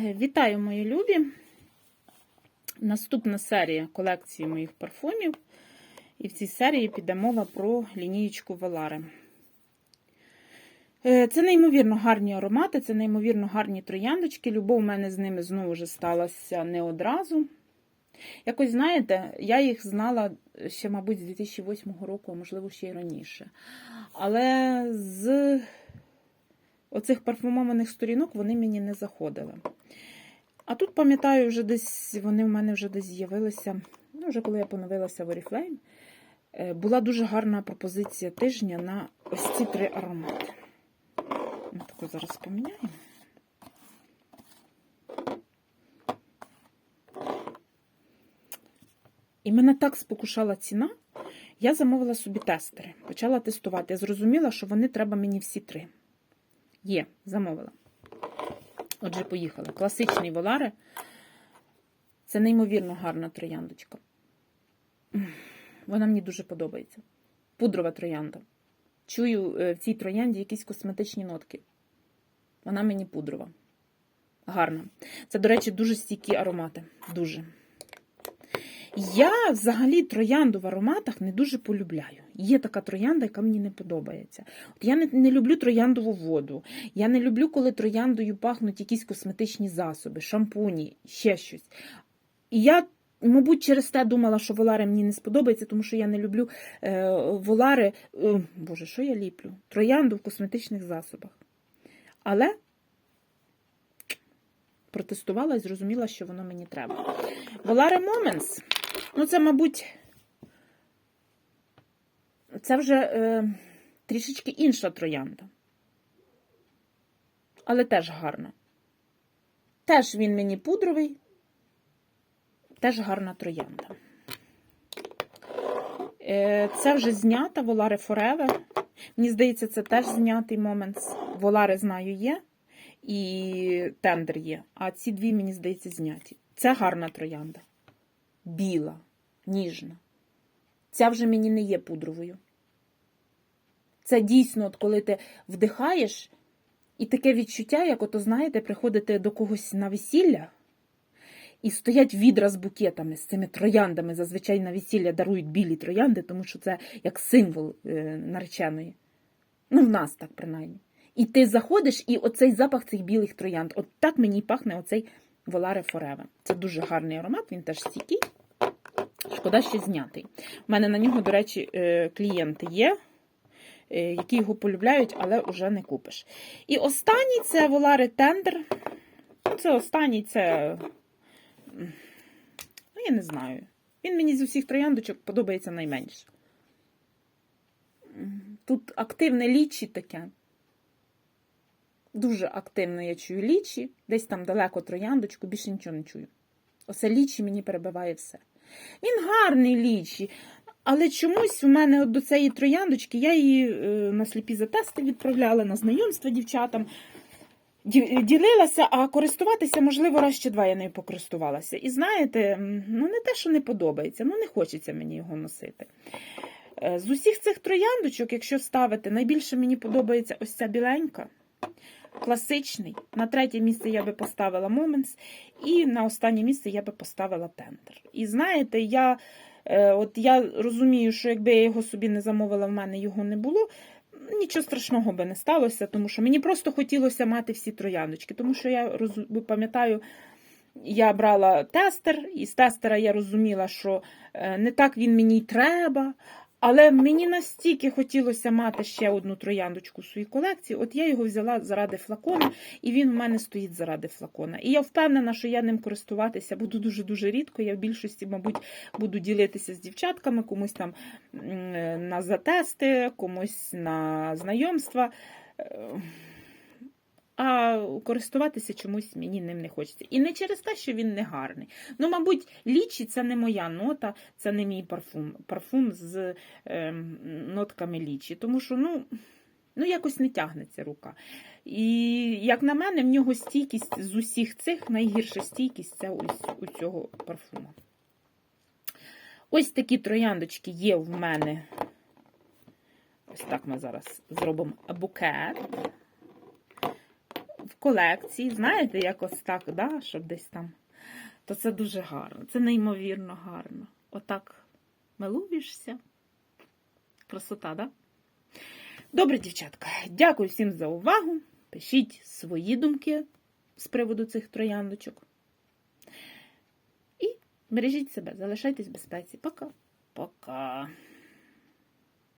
Вітаю, мої любі! Наступна серія колекції моїх парфумів. І в цій серії піде мова про лінієчку Велари. Е, Це неймовірно гарні аромати, це неймовірно гарні трояндочки. Любов у мене з ними знову ж сталася не одразу. Якось, знаєте, я їх знала ще, мабуть, з 2008 року, а можливо, ще й раніше. Але з оцих парфумованих сторінок вони мені не заходили. А тут, пам'ятаю, вже десь вони в мене вже десь з'явилися. Ну, вже коли я поновилася в Oriflame, е, була дуже гарна пропозиція тижня на ось ці три аромати. Ми таку зараз поміняємо. І мене так спокушала ціна. Я замовила собі тестери, почала тестувати. Я зрозуміла, що вони треба мені всі три. Є, замовила. Отже, поїхали. Класичний Воларе. Це неймовірно гарна трояндочка. Вона мені дуже подобається. Пудрова троянда. Чую е, в цій троянді якісь косметичні нотки. Вона мені пудрова. Гарна. Це, до речі, дуже стійкі аромати. Дуже. Я взагалі троянду в ароматах не дуже полюбляю. Є така троянда, яка мені не подобається. От Я не, не люблю трояндову воду. Я не люблю, коли трояндою пахнуть якісь косметичні засоби, шампуні, ще щось. І я, мабуть, через те думала, що волари мені не сподобається, тому що я не люблю е, волари. Е, Боже, що я ліплю? Троянду в косметичних засобах. Але протестувала і зрозуміла, що воно мені треба. Воларе Moments. Ну, це, мабуть, це вже е, трішечки інша троянда. Але теж гарна. Теж він мені пудровий, теж гарна троянда. Е, це вже знята Воларе Forever. Мені здається, це теж знятий момент. Волари знаю є. І тендер є. А ці дві, мені здається, зняті. Це гарна троянда. Біла, ніжна. Ця вже мені не є пудровою. Це дійсно, от коли ти вдихаєш, і таке відчуття, як ото, знаєте, приходите до когось на весілля, і стоять відра з букетами, з цими трояндами. Зазвичай на весілля дарують білі троянди, тому що це як символ е, нареченої. Ну, в нас так, принаймні. І ти заходиш, і оцей запах цих білих троянд. От так мені пахне оцей Воларе Forever. Це дуже гарний аромат, він теж стійкий. Шкода, що знятий. У мене на нього, до речі, е, клієнти є, е, які його полюбляють, але вже не купиш. І останній це Воларе Тендер. Це останній це. Ну, я не знаю. Він мені з усіх трояндочок подобається найменше. Тут активне лічі таке. Дуже активно я чую лічі, десь там далеко трояндочку, більше нічого не чую. Оце лічі мені перебиває все. Він гарний лічі, але чомусь у мене от до цієї трояндочки я її е, на сліпі затести відправляла на знайомства дівчатам. Ділилася, а користуватися, можливо, раз чи два я нею покористувалася. І знаєте, ну не те, що не подобається, ну не хочеться мені його носити. Е, З усіх цих трояндочок, якщо ставити, найбільше мені подобається ось ця біленька класичний. На третє місце я би поставила Moments, і на останнє місце я би поставила Tender. І знаєте, я, е, от я розумію, що якби я його собі не замовила, в мене його не було. Нічого страшного би не сталося, тому що мені просто хотілося мати всі трояночки. Тому що я роз... пам'ятаю, я брала тестер, і з тестера я розуміла, що е, не так він мені й треба. Але мені настільки хотілося мати ще одну трояндочку в своїй колекції. От я його взяла заради флакона, і він в мене стоїть заради флакона. І я впевнена, що я ним користуватися буду дуже-дуже рідко. Я в більшості, мабуть, буду ділитися з дівчатками, комусь там на затести, комусь на знайомства. А користуватися чомусь мені ним не хочеться. І не через те, що він не гарний. Ну, мабуть, лічі це не моя нота, це не мій парфум. Парфум з е, нотками лічі. Тому що, ну, ну, якось не тягнеться рука. І, як на мене, в нього стійкість з усіх цих найгірша стійкість це ось у цього парфуму. Ось такі трояндочки є в мене. Ось так ми зараз зробимо букет. Колекції, знаєте, якось так, да, щоб десь там. То це дуже гарно, це неймовірно гарно. Отак милуєшся. Красота, да? Добре, дівчатка, дякую всім за увагу. Пишіть свої думки з приводу цих трояндочок. І бережіть себе, залишайтесь в безпеці. Пока. Пока.